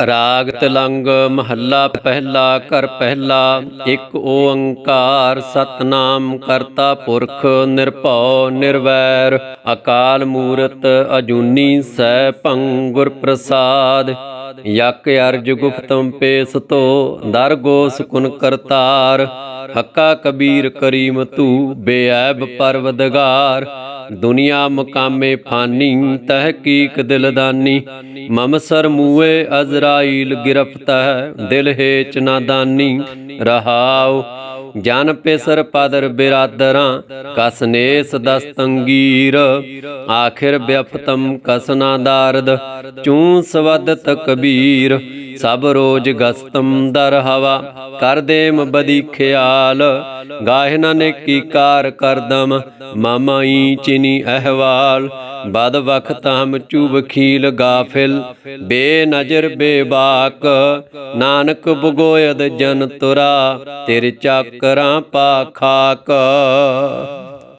ਰਾਗ ਤਲੰਗ ਮਹੱਲਾ ਪਹਿਲਾ ਕਰ ਪਹਿਲਾ, ਇੱਕ ਓੰਕਾਰ ਸਤਨਾਮ ਕਰਤਾ ਪੁਰਖ ਨਿਰਭਉ ਨਿਰਵੈਰ, ਅਕਾਲ ਮੂਰਤ ਅਜੂਨੀ ਸੈ ਭੰਗੁਰ ਪ੍ਰਸਾਦ, ਯਕ ਅਰਜ ਗੁਪਤਮ ਪੇਸਤੋ ਦਰ ਗੋਸ ਕੁਨ ਕਰਤਾਰ। ਹੱਕਾ ਕਬੀਰ ਕਰੀਮ ਤੂ ਬੇਅਬ ਪਰਵਦਗਾਰ। ਦੁਨੀਆ ਮੁਕਾਮੇ ਫਾਨੀ ਤਹਕੀਕ ਦਿਲਦਾਨੀ। ਮਮ ਸਰ ਮੂਏ ਅਜ਼ਰਾਈਲ ਗਿਰਫਤ ਹੈ ਦਿਲ ਹੇਚ ਨਾਦਾਨੀ। ਰਹਾਉ ਜਨ ਪੇਸਰ ਪਦਰ ਬਿਰਾਦਰਾਂ। ਕਸਨੇਸ ਦਸਤੰਗੀਰ ਆਖਿਰ ਬਿਫਤਮ ਕਸਨਾ ਦਾਰਦ ਚੂੰ ਸਵਦਤ ਕਬੀਰ ਸਭ ਰੋਜ ਗਸਤਮ ਦਰ ਹਵਾ, ਕਰ ਦੇਮ ਬਦੀ ਖਿਆਲ। ਗਾਹਿ ਨ ਨੇਕੀ ਕਾਰ ਕਰਦਮ ਮਮਈ ਚਿਨੀ ਅਹਵਾਲ। ਬਦ ਵਖਤ ਹਮ ਚੂਬ ਖੀਲ ਗਾਫਿਲ ਬੇ ਨਜ਼ਰ ਬੇਬਾਕ। ਨਾਨਕ ਬਗੋਇਦ ਜਨ ਤੁਰਾ, ਤੇਰੇ ਚਾਕਰਾਂ ਪਾ ਖਾਕ।